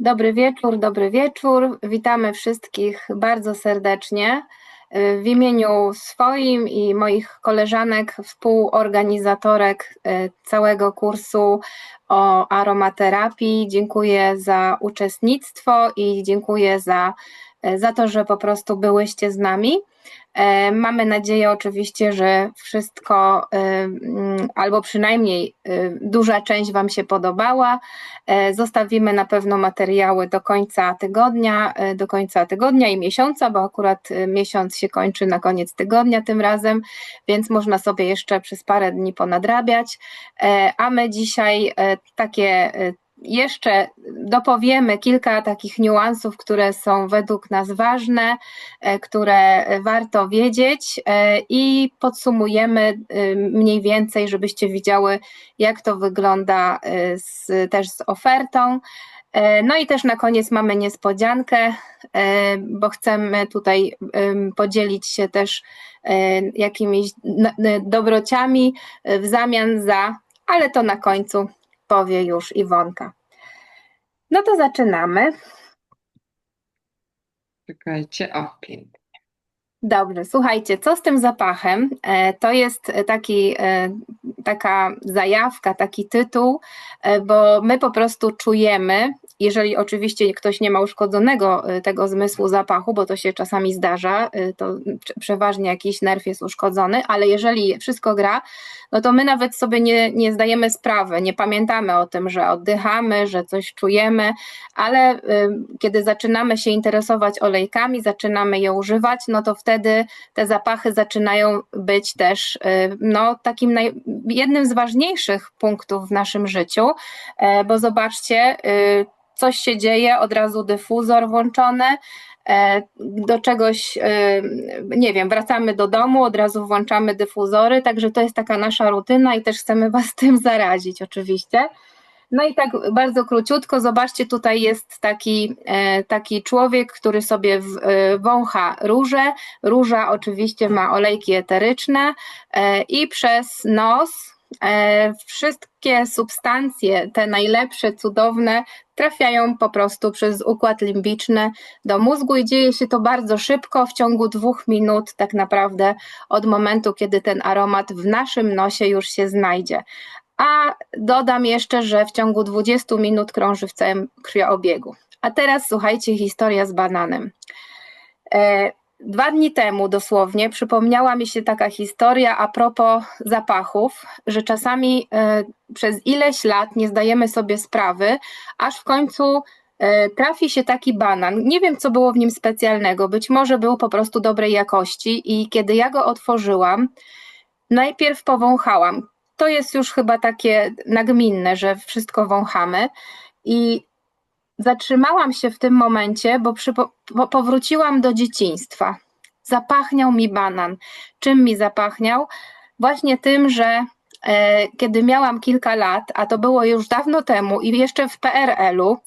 Dobry wieczór, dobry wieczór. Witamy wszystkich bardzo serdecznie. W imieniu swoim i moich koleżanek, współorganizatorek e, całego kursu o aromaterapii, dziękuję za uczestnictwo i dziękuję za, za to, że po prostu byłyście z nami. E, mamy nadzieję oczywiście, że wszystko, e, mm, albo przynajmniej e, duża część Wam się podobała. Zostawimy na pewno materiały do końca tygodnia, do końca tygodnia i miesiąca, bo akurat miesiąc się kończy na koniec tygodnia tym razem, więc można sobie jeszcze przez parę dni ponadrabiać. A my dzisiaj takie jeszcze dopowiemy kilka takich niuansów, które są według nas ważne, e, które warto wiedzieć e, i podsumujemy e, mniej więcej, żebyście widziały, jak to wygląda z, też z ofertą. No i też na koniec mamy niespodziankę, bo chcemy tutaj podzielić się też jakimiś dobrociami w zamian za, ale to na końcu powie już Iwonka. No to zaczynamy. Czekajcie, o, pięknie. Dobrze, słuchajcie, co z tym zapachem? E, to jest taki, e, taka zajawka, taki tytuł, e, bo my po prostu czujemy, jeżeli oczywiście ktoś nie ma uszkodzonego tego zmysłu zapachu, bo to się czasami zdarza, to przeważnie jakiś nerw jest uszkodzony, ale jeżeli wszystko gra, no to my nawet sobie nie, nie zdajemy sprawy, nie pamiętamy o tym, że oddychamy, że coś czujemy, ale y, kiedy zaczynamy się interesować olejkami, zaczynamy je używać, no to wtedy te zapachy zaczynają być też no, takim naj, jednym z ważniejszych punktów w naszym życiu, e, bo zobaczcie, coś się dzieje, od razu dyfuzor włączony, e, do czegoś, e, nie wiem, wracamy do domu, od razu włączamy dyfuzory, także to jest taka nasza rutyna i też chcemy Was tym zarazić oczywiście. No i tak bardzo króciutko, zobaczcie, tutaj jest taki, e, taki człowiek, który sobie wącha róże. Róża oczywiście ma olejki eteryczne i przez nos wszystkie substancje, te najlepsze, cudowne, trafiają po prostu przez układ limbiczny do mózgu i dzieje się to bardzo szybko, w ciągu dwóch minut, tak naprawdę od momentu, kiedy ten aromat w naszym nosie już się znajdzie. A dodam jeszcze, że w ciągu 20 minut krąży w całym krwioobiegu. A teraz słuchajcie, historia z bananem. E, Dwa dni temu dosłownie przypomniała mi się taka historia a propos zapachów, że czasami y, przez ileś lat nie zdajemy sobie sprawy, aż w końcu y, trafi się taki banan. Nie wiem, co było w nim specjalnego, być może był po prostu dobrej jakości i kiedy ja go otworzyłam, najpierw powąchałam. To jest już chyba takie nagminne, że wszystko wąchamy i Zatrzymałam się w tym momencie, bo przypo, powróciłam do dzieciństwa. Zapachniał mi banan. Czym mi zapachniał? Właśnie tym, że e, kiedy miałam kilka lat, a to było już dawno temu i jeszcze w PRL-u,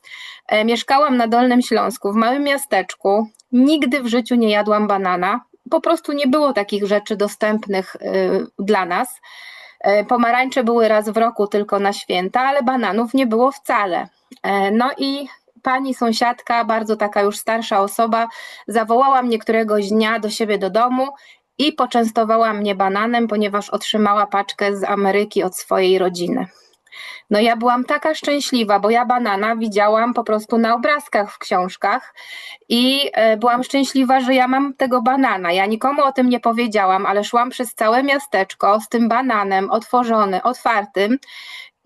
e, mieszkałam na Dolnym Śląsku, w małym miasteczku. Nigdy w życiu nie jadłam banana. Po prostu nie było takich rzeczy dostępnych e, dla nas. Pomarańcze były raz w roku tylko na święta, ale bananów nie było wcale. No i pani sąsiadka, bardzo taka już starsza osoba, zawołała mnie któregoś dnia do siebie do domu i poczęstowała mnie bananem, ponieważ otrzymała paczkę z Ameryki od swojej rodziny. No ja byłam taka szczęśliwa, bo ja banana widziałam po prostu na obrazkach w książkach i e, byłam szczęśliwa, że ja mam tego banana. Ja nikomu o tym nie powiedziałam, ale szłam przez całe miasteczko z tym bananem otworzony, otwartym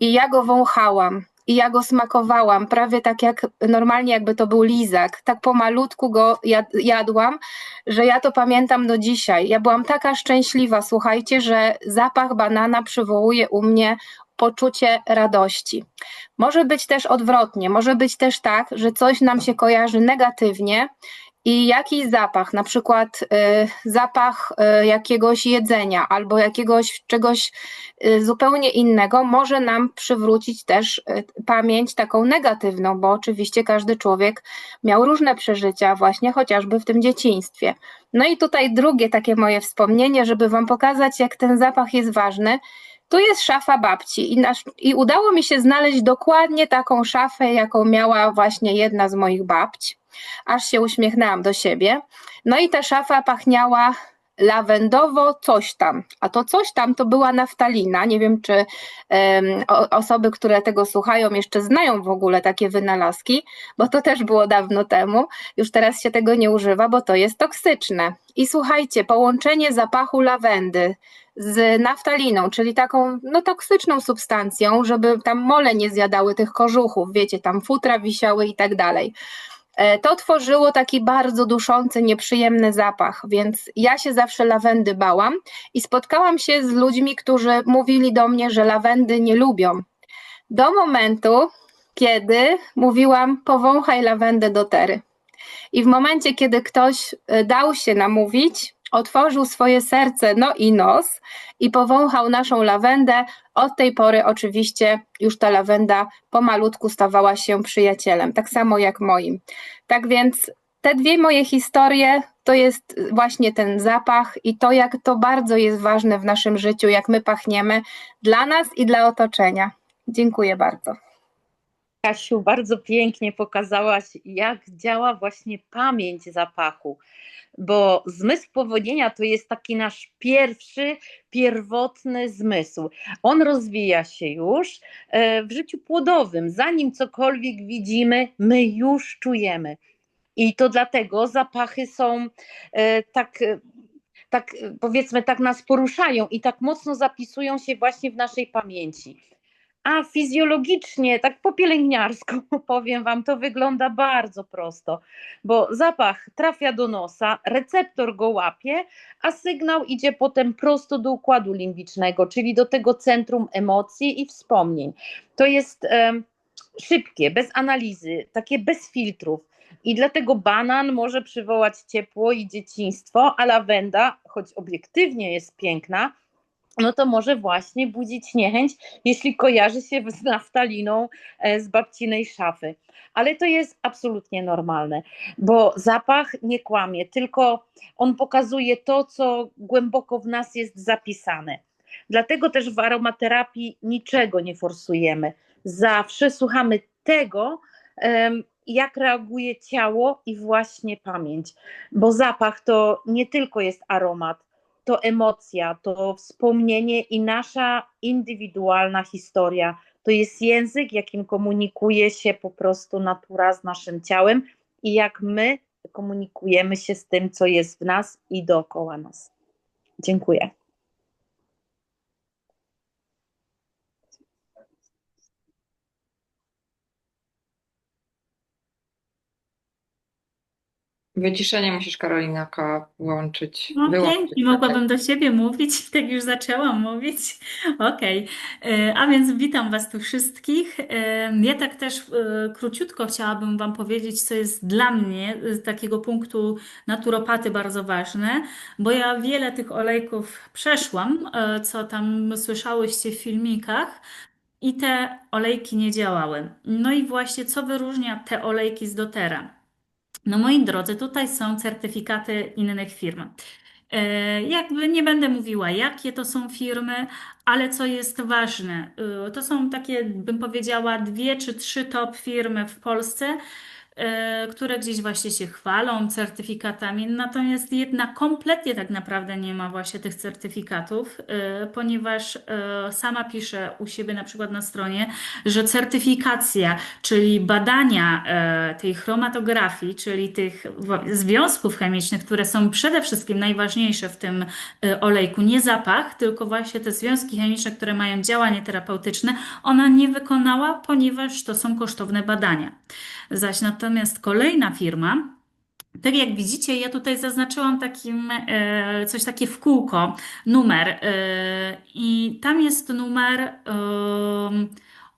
i ja go wąchałam i ja go smakowałam, prawie tak jak normalnie jakby to był lizak. Tak pomalutku go jadłam, że ja to pamiętam do dzisiaj. Ja byłam taka szczęśliwa, słuchajcie, że zapach banana przywołuje u mnie poczucie radości. Może być też odwrotnie, może być też tak, że coś nam się kojarzy negatywnie i jakiś zapach, na przykład y, zapach y, jakiegoś jedzenia albo jakiegoś czegoś y, zupełnie innego, może nam przywrócić też pamięć taką negatywną, bo oczywiście każdy człowiek miał różne przeżycia, właśnie chociażby w tym dzieciństwie. No i tutaj drugie takie moje wspomnienie, żeby Wam pokazać, jak ten zapach jest ważny. Tu jest szafa babci i, nasz, i udało mi się znaleźć dokładnie taką szafę, jaką miała właśnie jedna z moich babci. Aż się uśmiechnęłam do siebie. No i ta szafa pachniała lawendowo coś tam, a to coś tam to była naftalina. Nie wiem, czy um, osoby, które tego słuchają, jeszcze znają w ogóle takie wynalazki, bo to też było dawno temu. Już teraz się tego nie używa, bo to jest toksyczne. I słuchajcie, połączenie zapachu lawendy z naftaliną, czyli taką no, toksyczną substancją, żeby tam mole nie zjadały tych kożuchów, wiecie, tam futra wisiały i tak dalej. E, to tworzyło taki bardzo duszący, nieprzyjemny zapach, więc ja się zawsze lawendy bałam i spotkałam się z ludźmi, którzy mówili do mnie, że lawendy nie lubią. Do momentu, kiedy mówiłam, powąchaj lawendę do tery. I w momencie, kiedy ktoś e, dał się namówić, otworzył swoje serce, no i nos i powąchał naszą lawendę. Od tej pory oczywiście już ta lawenda pomalutku stawała się przyjacielem, tak samo jak moim. Tak więc te dwie moje historie to jest właśnie ten zapach i to, jak to bardzo jest ważne w naszym życiu, jak my pachniemy dla nas i dla otoczenia. Dziękuję bardzo. Kasiu, bardzo pięknie pokazałaś, jak działa właśnie pamięć zapachu bo zmysł powodnienia to jest taki nasz pierwszy, pierwotny zmysł. On rozwija się już e, w życiu płodowym. Zanim cokolwiek widzimy, my już czujemy. I to dlatego zapachy są e, tak tak powiedzmy, tak nas poruszają i tak mocno zapisują się właśnie w naszej pamięci. A fizjologicznie, tak po pielęgniarsku powiem Wam, to wygląda bardzo prosto, bo zapach trafia do nosa, receptor go łapie, a sygnał idzie potem prosto do układu limbicznego, czyli do tego centrum emocji i wspomnień. To jest e, szybkie, bez analizy, takie bez filtrów. I dlatego banan może przywołać ciepło i dzieciństwo, a lawenda, choć obiektywnie jest piękna, no to może właśnie budzić niechęć, jeśli kojarzy się z naftaliną e, z babcinej szafy. Ale to jest absolutnie normalne, bo zapach nie kłamie, tylko on pokazuje to, co głęboko w nas jest zapisane. Dlatego też w aromaterapii niczego nie forsujemy. Zawsze słuchamy tego, jak reaguje ciało i właśnie pamięć, bo zapach to nie tylko jest aromat, to emocja, to wspomnienie i nasza indywidualna historia. To jest język, jakim komunikuje się po prostu natura z naszym ciałem i jak my komunikujemy się z tym, co jest w nas i dookoła nas. Dziękuję. Wyciszenie musisz, Karolina, włączyć, No wyłączyć. pięknie, mogłabym do siebie mówić, tak już zaczęłam mówić. Okej, E, A więc witam Was tu wszystkich. E, Ja tak też e, króciutko chciałabym Wam powiedzieć, co jest dla mnie z takiego punktu naturopaty bardzo ważne, bo ja wiele tych olejków przeszłam, co tam słyszałyście w filmikach. I te olejki nie działały. No i właśnie co wyróżnia te olejki z doTERRA? No moi drodzy, tutaj są certyfikaty innych firm. E, jakby nie będę mówiła, jakie to są firmy, ale co jest ważne, e, to są takie, bym powiedziała, dwie czy trzy top firmy w Polsce, które gdzieś właśnie się chwalą certyfikatami, natomiast jedna kompletnie tak naprawdę nie ma właśnie tych certyfikatów, e, ponieważ e, sama pisze u siebie na przykład na stronie, że certyfikacja, czyli badania tej chromatografii, czyli tych związków chemicznych, które są przede wszystkim najważniejsze w tym olejku, nie zapach, tylko właśnie te związki chemiczne, które mają działanie terapeutyczne, ona nie wykonała, ponieważ to są kosztowne badania. Zaś natomiast kolejna firma, tak jak widzicie, ja tutaj zaznaczyłam takim, e, coś takie w kółko, numer e, i tam jest numer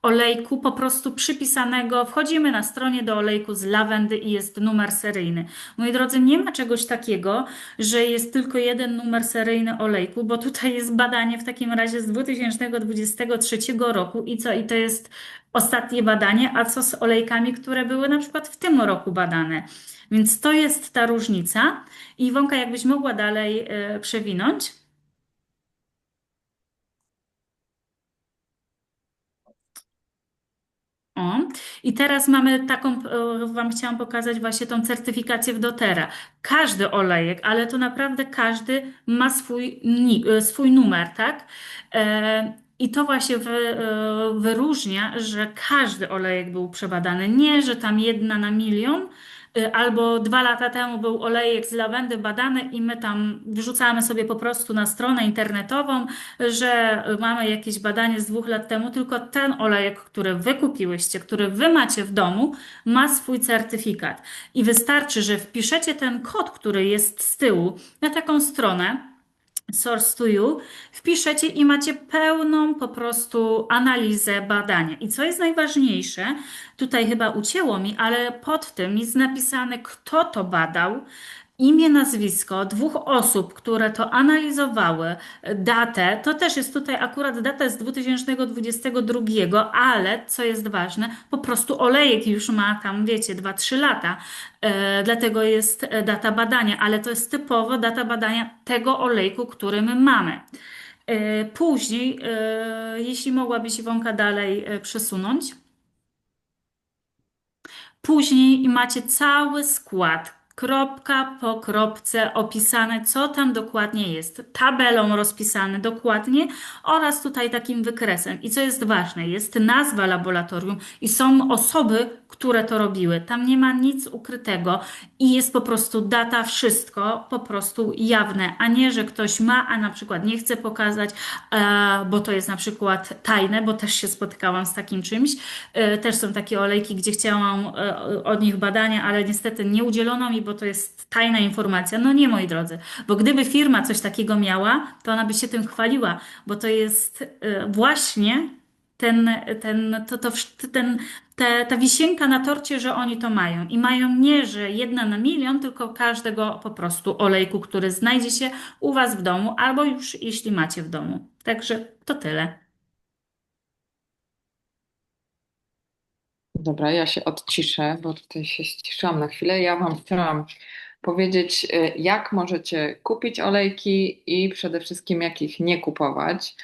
olejku po prostu przypisanego. Wchodzimy na stronie do olejku z lawendy i jest numer seryjny. Moi drodzy, nie ma czegoś takiego, że jest tylko jeden numer seryjny olejku, bo tutaj jest badanie w takim razie z 2023 roku i co? I to jest ostatnie badanie, a co z olejkami, które były na przykład w tym roku badane. Więc to jest ta różnica. I Iwonka, jakbyś mogła dalej e, przewinąć. O. I teraz mamy taką, e, Wam chciałam pokazać właśnie tą certyfikację w Dotera. Każdy olejek, ale to naprawdę każdy ma swój, e, swój numer, tak? I to właśnie wy, e, wyróżnia, że każdy olejek był przebadany. Nie, że tam jedna na milion, e, albo dwa lata temu był olejek z lawendy badany i my tam wrzucamy sobie po prostu na stronę internetową, że mamy jakieś badanie z dwóch lat temu, tylko ten olejek, który wy kupiłyście, który wy macie w domu, ma swój certyfikat. I wystarczy, że wpiszecie ten kod, który jest z tyłu, na taką stronę. Source to You, wpiszecie i macie pełną po prostu analizę badania. I co jest najważniejsze, tutaj chyba ucięło mi, ale pod tym jest napisane, kto to badał, imię, nazwisko dwóch osób, które to analizowały, datę. To też jest tutaj akurat data z 2022, ale co jest ważne, po prostu olejek już ma tam, wiecie, 2-3 lata. E, dlatego jest e, data badania, ale to jest typowo data badania tego olejku, który my mamy. E, Później, e, jeśli mogłabyś Iwonka dalej e, przesunąć. Później macie cały skład, kropka po kropce opisane, co tam dokładnie jest, tabelą rozpisane dokładnie oraz tutaj takim wykresem. I co jest ważne, jest nazwa laboratorium i są osoby, które to robiły. Tam nie ma nic ukrytego i jest po prostu data, wszystko po prostu jawne, a nie, że ktoś ma, a na przykład nie chce pokazać, e, bo to jest na przykład tajne, bo też się spotkałam z takim czymś. E, Też są takie olejki, gdzie chciałam e, od nich badania, ale niestety nie udzielono mi, bo to jest tajna informacja. No nie, moi drodzy, bo gdyby firma coś takiego miała, to ona by się tym chwaliła, bo to jest właśnie ten, ten, to, to, ten, te, ta wisienka na torcie, że oni to mają. I mają nie, że jedna na milion, tylko każdego po prostu olejku, który znajdzie się u Was w domu, albo już jeśli macie w domu. Także to tyle. Dobra, ja się odciszę, bo tutaj się ściszyłam na chwilę. Ja Wam chciałam powiedzieć, y, jak możecie kupić olejki i przede wszystkim jak ich nie kupować,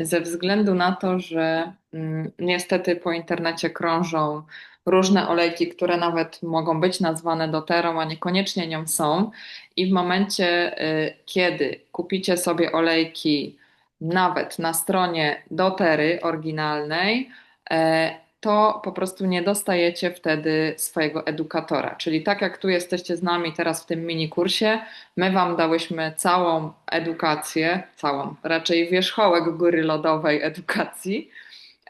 ze względu na to, że mm, niestety po internecie krążą różne olejki, które nawet mogą być nazwane doterą, a niekoniecznie nią są. I w momencie, y, kiedy kupicie sobie olejki nawet na stronie dotery oryginalnej, e, to po prostu nie dostajecie wtedy swojego edukatora. Czyli tak jak tu jesteście z nami teraz w tym mini kursie, my Wam dałyśmy całą edukację, całą, raczej wierzchołek góry lodowej edukacji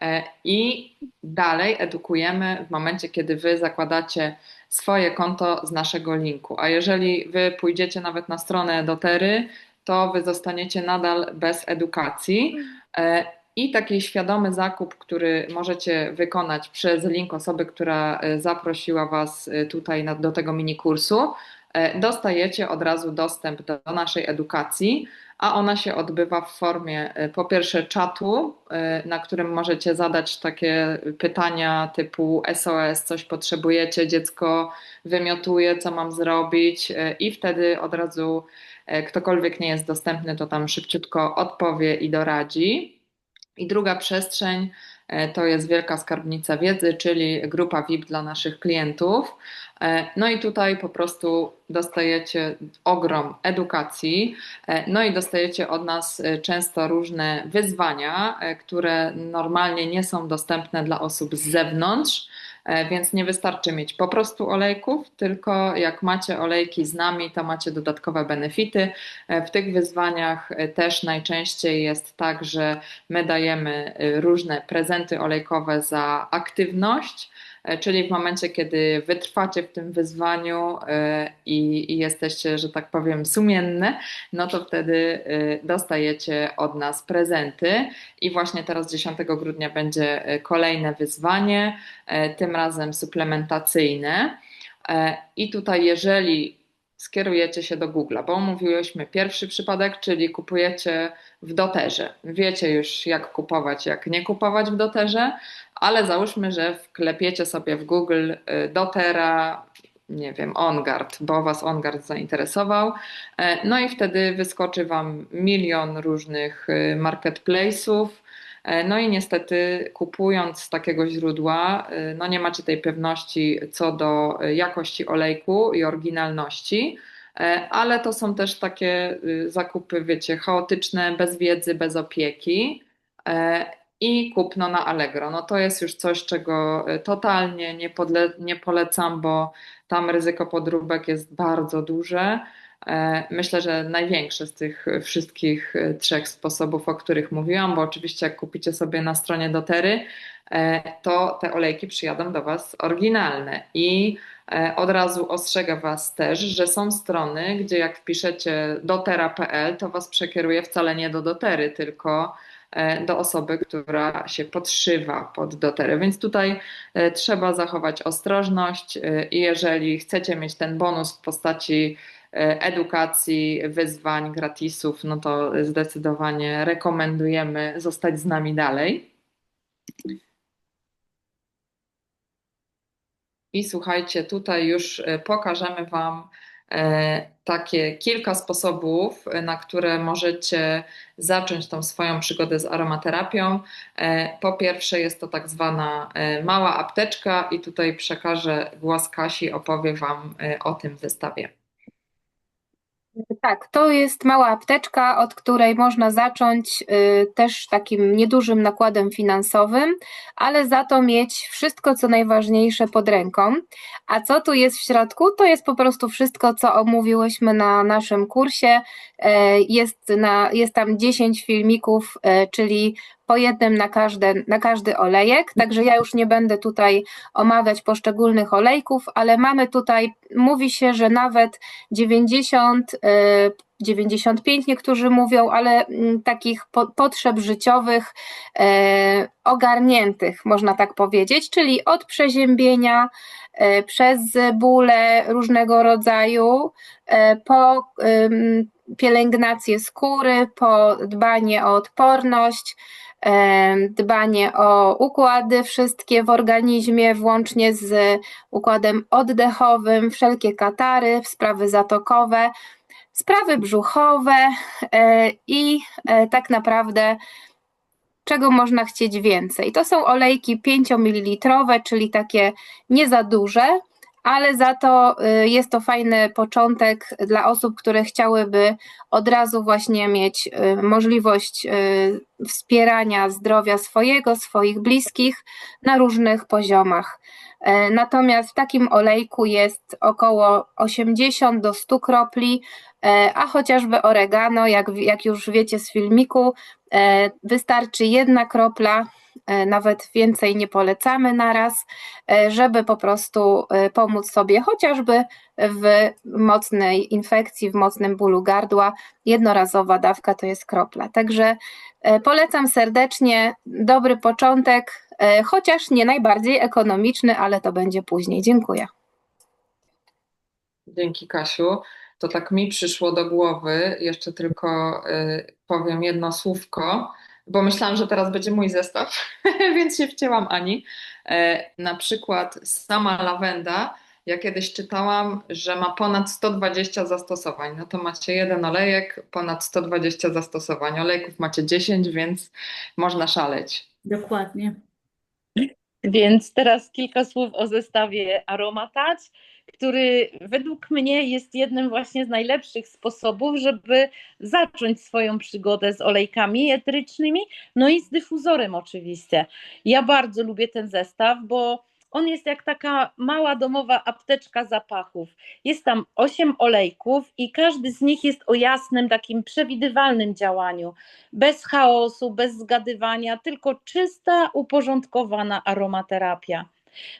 e, i dalej edukujemy w momencie, kiedy Wy zakładacie swoje konto z naszego linku. A jeżeli Wy pójdziecie nawet na stronę dotery, to Wy zostaniecie nadal bez edukacji. I taki świadomy zakup, który możecie wykonać przez link osoby, która e, zaprosiła Was e, tutaj do tego mini kursu, e, dostajecie od razu dostęp do, do naszej edukacji, a ona się odbywa w formie po pierwsze czatu, na którym możecie zadać takie pytania typu SOS, coś potrzebujecie, dziecko wymiotuje, co mam zrobić i wtedy od razu ktokolwiek nie jest dostępny, to tam szybciutko odpowie i doradzi. I druga przestrzeń e, to jest Wielka Skarbnica Wiedzy, czyli grupa VIP dla naszych klientów. E, no i tutaj po prostu dostajecie ogrom edukacji, e, no i dostajecie od nas często różne wyzwania, które normalnie nie są dostępne dla osób z zewnątrz. E, więc nie wystarczy mieć po prostu olejków, tylko jak macie olejki z nami, to macie dodatkowe benefity. E, w tych wyzwaniach e, też najczęściej jest tak, że my dajemy różne prezenty olejkowe za aktywność. E, czyli w momencie, kiedy wytrwacie w tym wyzwaniu e, i, jesteście, że tak powiem, sumienne, no to wtedy e, dostajecie od nas prezenty. I właśnie teraz 10 grudnia będzie kolejne wyzwanie, tym razem suplementacyjne. I tutaj, jeżeli skierujecie się do Google, bo omówiłyśmy pierwszy przypadek, czyli kupujecie w doterze. Wiecie już, jak kupować, jak nie kupować w doterze, ale załóżmy, że wklepiecie sobie w Google y, dotera, nie wiem, OnGuard, bo Was OnGuard zainteresował. E, no i wtedy wyskoczy Wam milion różnych y, marketplace'ów, no i niestety kupując z takiego źródła, e, no nie macie tej pewności co do jakości olejku i oryginalności, ale to są też takie zakupy, wiecie, chaotyczne, bez wiedzy, bez opieki i kupno na Allegro. No to jest już coś, czego totalnie nie, podle- nie polecam, bo tam ryzyko podróbek jest bardzo duże. E, myślę, że największe z tych wszystkich e, trzech sposobów, o których mówiłam, bo oczywiście jak kupicie sobie na stronie dotery, e, to te olejki przyjadą do Was oryginalne i od razu ostrzegam Was też, że są strony, gdzie jak wpiszecie dotera.pl, to Was przekieruje wcale nie do dotery, tylko do osoby, która się podszywa pod dotery. Więc tutaj trzeba zachować ostrożność i jeżeli chcecie mieć ten bonus w postaci edukacji, wyzwań, gratisów, no to zdecydowanie rekomendujemy zostać z nami dalej. I słuchajcie, tutaj już e, pokażemy Wam e, takie kilka sposobów, na które możecie zacząć tą swoją przygodę z aromaterapią. Po pierwsze jest to tak zwana mała apteczka i tutaj przekażę głos Kasi, opowie Wam o tym zestawie. Tak, to jest mała apteczka, od której można zacząć y, też takim niedużym nakładem finansowym, ale za to mieć wszystko, co najważniejsze pod ręką. A co tu jest w środku? To jest po prostu wszystko, co omówiłyśmy na naszym kursie. E, jest, na, jest tam 10 filmików, e, czyli po jednym na, każde, na każdy olejek, także ja już nie będę tutaj omawiać poszczególnych olejków, ale mamy tutaj, mówi się, że nawet 90, 95 e, niektórzy mówią, ale mm, takich potrzeb życiowych ogarniętych, można tak powiedzieć, czyli od przeziębienia, przez bóle różnego rodzaju, po pielęgnację skóry, po dbanie o odporność, dbanie o układy wszystkie w organizmie, włącznie z układem oddechowym, wszelkie katary, sprawy zatokowe, sprawy brzuchowe e, i e, tak naprawdę czego można chcieć więcej. To są olejki 5 ml, czyli takie nie za duże, ale za to y, jest to fajny początek dla osób, które chciałyby od razu właśnie mieć y, możliwość y, wspierania zdrowia swojego, swoich bliskich na różnych poziomach. E, natomiast w takim olejku jest około 80 do 100 kropli, e, a chociażby oregano, jak, jak już wiecie z filmiku, e, wystarczy jedna kropla nawet więcej nie polecamy naraz, e, żeby po prostu e, pomóc sobie chociażby w mocnej infekcji, w mocnym bólu gardła. Jednorazowa dawka to jest kropla. Także polecam serdecznie, dobry początek, chociaż nie najbardziej ekonomiczny, ale to będzie później. Dziękuję. Dzięki Kasiu. To tak mi przyszło do głowy, jeszcze tylko powiem jedno słówko bo myślałam, że teraz będzie mój zestaw, więc się wcięłam Ani. E, na przykład sama lawenda, ja kiedyś czytałam, że ma ponad 120 zastosowań. No to macie jeden olejek, ponad 120 zastosowań. Olejków macie 10, więc można szaleć. Dokładnie. Więc teraz kilka słów o zestawie Aromatać który według mnie jest jednym właśnie z najlepszych sposobów, żeby zacząć swoją przygodę z olejkami eterycznymi, no i z dyfuzorem oczywiście. Ja bardzo lubię ten zestaw, bo on jest jak taka mała domowa apteczka zapachów. Jest tam osiem olejków i każdy z nich jest o jasnym, takim przewidywalnym działaniu. Bez chaosu, bez zgadywania, tylko czysta, uporządkowana aromaterapia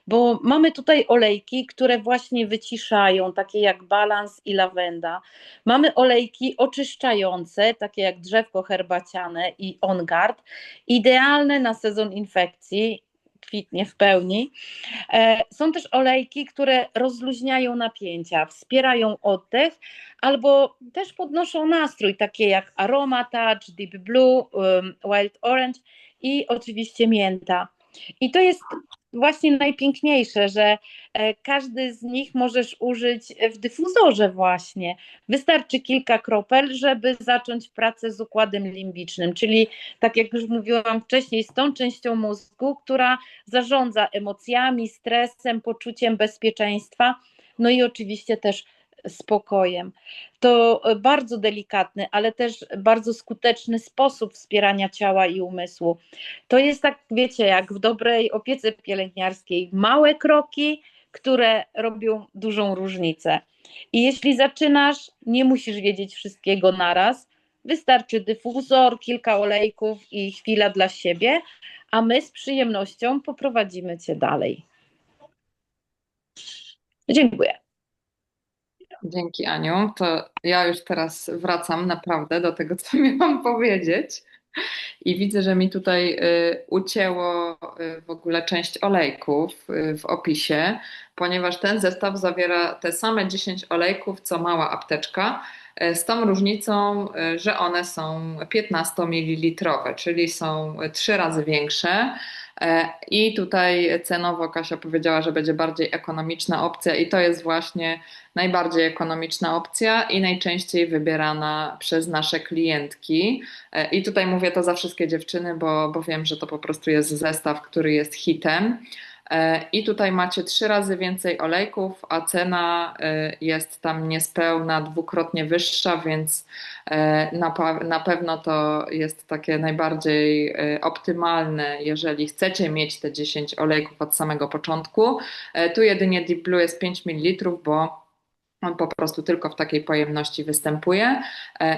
bo mamy tutaj olejki, które właśnie wyciszają, takie jak balans i lawenda. Mamy olejki oczyszczające, takie jak drzewko herbaciane i OnGuard, idealne na sezon infekcji kwitnie w pełni. E, są też olejki, które rozluźniają napięcia, wspierają oddech albo też podnoszą nastrój, takie jak Aroma Touch, Deep Blue, Wild Orange i oczywiście mięta. I to jest właśnie najpiękniejsze, że e, każdy z nich możesz użyć w dyfuzorze właśnie. Wystarczy kilka kropel, żeby zacząć pracę z układem limbicznym, czyli tak jak już mówiłam wcześniej, z tą częścią mózgu, która zarządza emocjami, stresem, poczuciem bezpieczeństwa, no i oczywiście też spokojem. To bardzo delikatny, ale też bardzo skuteczny sposób wspierania ciała i umysłu. To jest tak, wiecie, jak w dobrej opiece pielęgniarskiej, małe kroki, które robią dużą różnicę. I jeśli zaczynasz, nie musisz wiedzieć wszystkiego naraz. Wystarczy dyfuzor, kilka olejków i chwila dla siebie, a my z przyjemnością poprowadzimy Cię dalej. Dziękuję. Dzięki Aniu. To ja już teraz wracam naprawdę do tego, co miałam powiedzieć. I widzę, że mi tutaj y, ucięło y, w ogóle część olejków y, w opisie, ponieważ ten zestaw zawiera te same 10 olejków, co mała apteczka, z tą różnicą, że one są 15 ml, czyli są trzy razy większe. I tutaj cenowo Kasia powiedziała, że będzie bardziej ekonomiczna opcja, i to jest właśnie najbardziej ekonomiczna opcja i najczęściej wybierana przez nasze klientki. I tutaj mówię to za wszystkie dziewczyny, bo, bo wiem, że to po prostu jest zestaw, który jest hitem. I tutaj macie trzy razy więcej olejków, a cena e, jest tam niespełna dwukrotnie wyższa, więc e, na, pewno to jest takie najbardziej e, optymalne, jeżeli chcecie mieć te 10 olejków od samego początku. Tu jedynie Deep Blue jest 5 ml, bo on po prostu tylko w takiej pojemności występuje.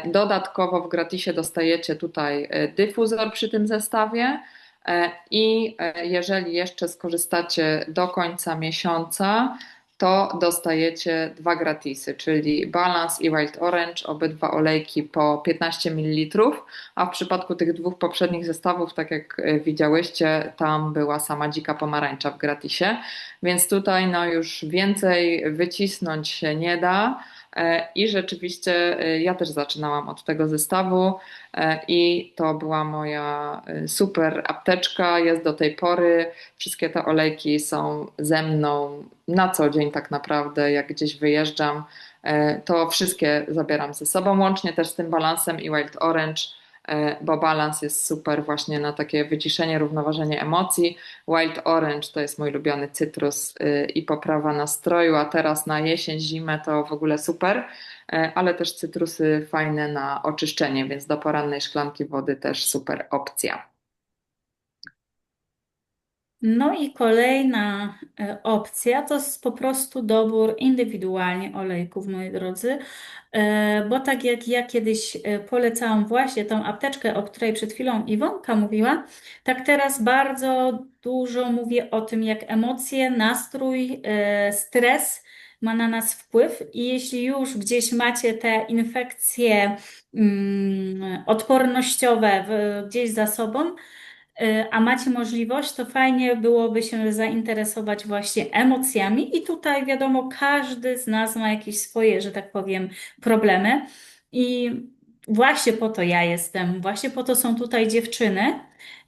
Dodatkowo w gratisie dostajecie tutaj dyfuzor przy tym zestawie. E, I e, jeżeli jeszcze skorzystacie do końca miesiąca, to dostajecie dwa gratisy, czyli Balance i Wild Orange, obydwa olejki po 15 ml, a w przypadku tych dwóch poprzednich zestawów, tak jak e, widziałyście, tam była sama dzika pomarańcza w gratisie, więc tutaj no już więcej wycisnąć się nie da. E, I rzeczywiście e, ja też zaczynałam od tego zestawu e, i to była moja super apteczka. Jest do tej pory. Wszystkie te olejki są ze mną na co dzień, tak naprawdę, jak gdzieś wyjeżdżam. To wszystkie zabieram ze sobą, łącznie też z tym balansem i Wild Orange bo balans jest super właśnie na takie wyciszenie, równoważenie emocji. Wild Orange to jest mój ulubiony cytrus y, i poprawa nastroju, a teraz na jesień, zimę to w ogóle super, e, ale też cytrusy fajne na oczyszczenie, więc do porannej szklanki wody też super opcja. No i kolejna e, opcja to jest po prostu dobór indywidualnie olejków, moi drodzy, e, bo tak jak ja kiedyś e, polecałam właśnie tą apteczkę, o której przed chwilą Iwonka mówiła, tak teraz bardzo dużo mówię o tym, jak emocje, nastrój, stres ma na nas wpływ. I jeśli już gdzieś macie te infekcje mm, odpornościowe gdzieś za sobą, a macie możliwość, to fajnie byłoby się zainteresować właśnie emocjami. I tutaj wiadomo, każdy z nas ma jakieś swoje, że tak powiem, problemy. I właśnie po to ja jestem, właśnie po to są tutaj dziewczyny,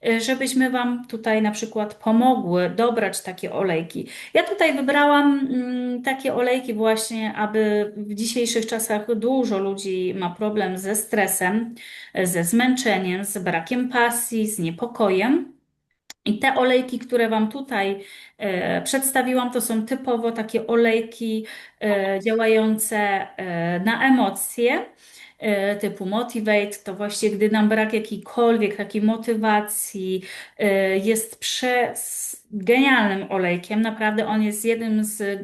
y, żebyśmy Wam tutaj na przykład pomogły dobrać takie olejki. Ja tutaj wybrałam mm, takie olejki właśnie, aby w dzisiejszych czasach dużo ludzi ma problem ze stresem, ze zmęczeniem, z brakiem pasji, z niepokojem. I te olejki, które Wam tutaj e, przedstawiłam, to są typowo takie olejki e, działające e, na emocje. E, typu Motivate, to właśnie gdy nam brak jakiejkolwiek takiej motywacji, e, jest przez genialnym olejkiem. Naprawdę on jest jednym z e,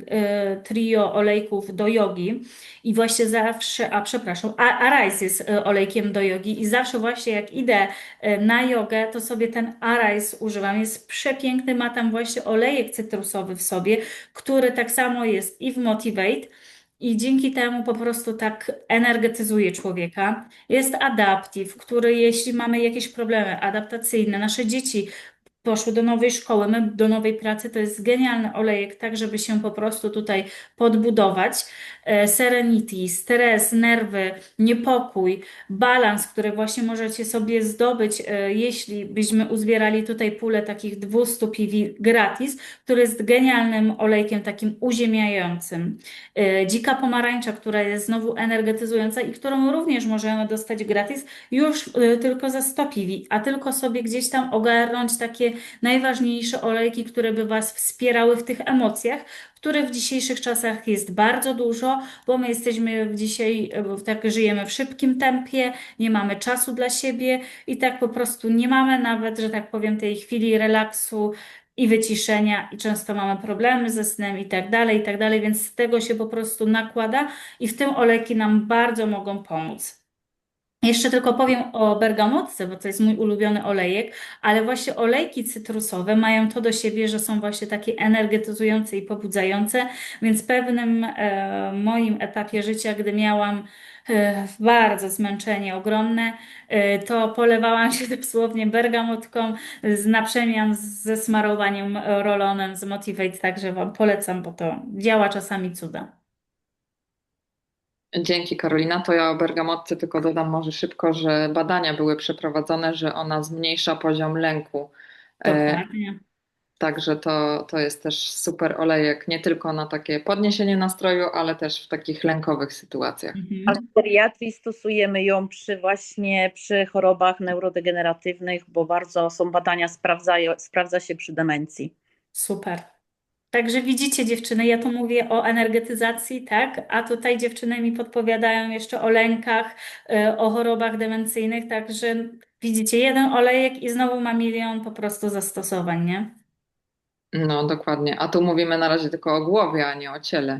trio olejków do jogi i właśnie zawsze, a przepraszam, Arise jest olejkiem do jogi i zawsze właśnie jak idę na jogę, to sobie ten Arise używam. Jest przepiękny, ma tam właśnie olejek cytrusowy w sobie, który tak samo jest i w Motivate, i dzięki temu po prostu tak energetyzuje człowieka. Jest adaptive, który jeśli mamy jakieś problemy adaptacyjne, nasze dzieci poszły do nowej szkoły, my do nowej pracy, to jest genialny olejek, tak żeby się po prostu tutaj podbudować. E, Serenity, stres, nerwy, niepokój, balans, który właśnie możecie sobie zdobyć, e, jeśli byśmy uzbierali tutaj pulę takich 200 PV gratis, który jest genialnym olejkiem takim uziemiającym. E, Dzika pomarańcza, która jest znowu energetyzująca i którą również możemy dostać gratis już tylko za 100 PV, a tylko sobie gdzieś tam ogarnąć takie najważniejsze olejki, które by Was wspierały w tych emocjach, których w dzisiejszych czasach jest bardzo dużo, bo my jesteśmy w dzisiaj, tak żyjemy w szybkim tempie, nie mamy czasu dla siebie i tak po prostu nie mamy nawet, że tak powiem, tej chwili relaksu i wyciszenia i często mamy problemy ze snem i tak dalej, i tak dalej, więc z tego się po prostu nakłada i w tym olejki nam bardzo mogą pomóc. Jeszcze tylko powiem o bergamotce, bo to jest mój ulubiony olejek, ale właśnie olejki cytrusowe mają to do siebie, że są właśnie takie energetyzujące i pobudzające, więc w pewnym e, moim etapie życia, gdy miałam e, bardzo zmęczenie ogromne, e, to polewałam się dosłownie bergamotką z na przemian ze smarowaniem rolonem z Motivate, także Wam polecam, bo to działa czasami cuda. Dzięki Karolina. To ja o bergamotce tylko dodam może szybko, że badania były przeprowadzone, że ona zmniejsza poziom lęku. E, Dokładnie. Także to, to jest też super olejek, nie tylko na takie podniesienie nastroju, ale też w takich lękowych sytuacjach. Mhm. A w geriatrii stosujemy ją przy właśnie przy chorobach neurodegeneratywnych, bo bardzo są badania, sprawdzają, sprawdza się przy demencji. Super. Także widzicie, dziewczyny, ja tu mówię o energetyzacji, tak? A tutaj dziewczyny mi podpowiadają jeszcze o lękach, y, o chorobach demencyjnych, także widzicie, jeden olejek i znowu ma milion po prostu zastosowań, nie? No, dokładnie. A tu mówimy na razie tylko o głowie, a nie o ciele.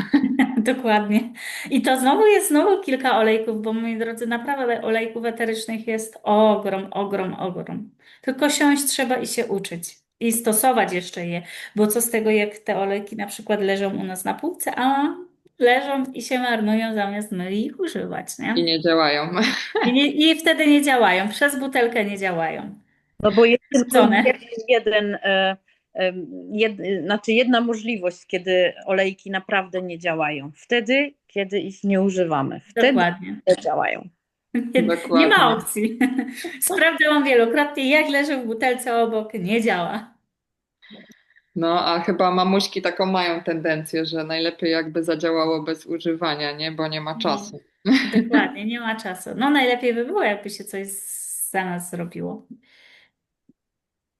Dokładnie. I to znowu jest znowu kilka olejków, bo moi drodzy, naprawdę olejków eterycznych jest ogrom, ogrom, ogrom. Tylko siąść trzeba i się uczyć. I stosować jeszcze je, bo co z tego, jak te olejki na przykład leżą u nas na półce, a leżą i się marnują, zamiast my ich używać, nie? I nie działają. I, nie, i wtedy nie działają, przez butelkę nie działają. No bo jest tylko jeden, e, e, jed, znaczy jedna możliwość, kiedy olejki naprawdę nie działają. Wtedy, kiedy ich nie używamy. Wtedy Dokładnie. działają. Dokładnie. nie ma opcji. Sprawdzałam wielokrotnie, jak leży w butelce obok, nie działa. No, a chyba mamuśki taką mają tendencję, że najlepiej jakby zadziałało bez używania, nie? Bo nie ma czasu. Dokładnie, nie ma czasu. No najlepiej by było, jakby się coś za nas zrobiło.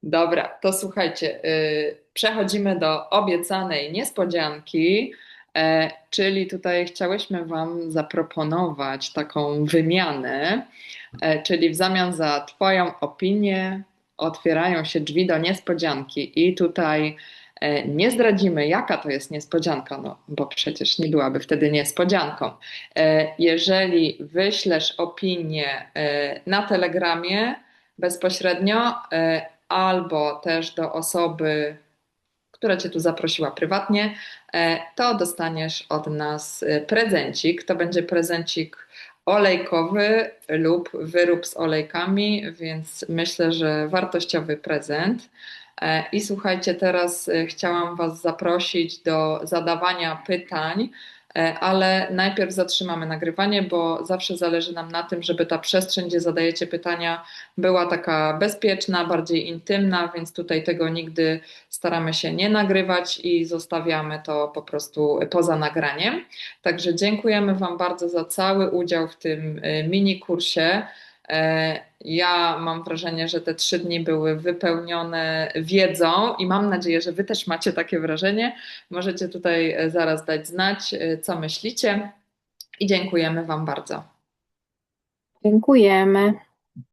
Dobra, to słuchajcie, y, przechodzimy do obiecanej niespodzianki, e, czyli tutaj chciałyśmy Wam zaproponować taką wymianę, e, czyli w zamian za Twoją opinię otwierają się drzwi do niespodzianki i tutaj e, nie zdradzimy, jaka to jest niespodzianka, no bo przecież nie byłaby wtedy niespodzianką. E, Jeżeli wyślesz opinię e, na Telegramie bezpośrednio, albo też do osoby, która Cię tu zaprosiła prywatnie, to dostaniesz od nas prezencik. To będzie prezencik olejkowy lub wyrób z olejkami, więc myślę, że wartościowy prezent. E, I słuchajcie, teraz e, chciałam Was zaprosić do zadawania pytań, ale najpierw zatrzymamy nagrywanie, bo zawsze zależy nam na tym, żeby ta przestrzeń, gdzie zadajecie pytania, była taka bezpieczna, bardziej intymna, więc tutaj tego nigdy staramy się nie nagrywać i zostawiamy to po prostu poza nagraniem. Także dziękujemy Wam bardzo za cały udział w tym y, mini kursie. E, Ja mam wrażenie, że te trzy dni były wypełnione wiedzą i mam nadzieję, że Wy też macie takie wrażenie. Możecie tutaj e, zaraz dać znać, e, co myślicie i dziękujemy Wam bardzo. Dziękujemy.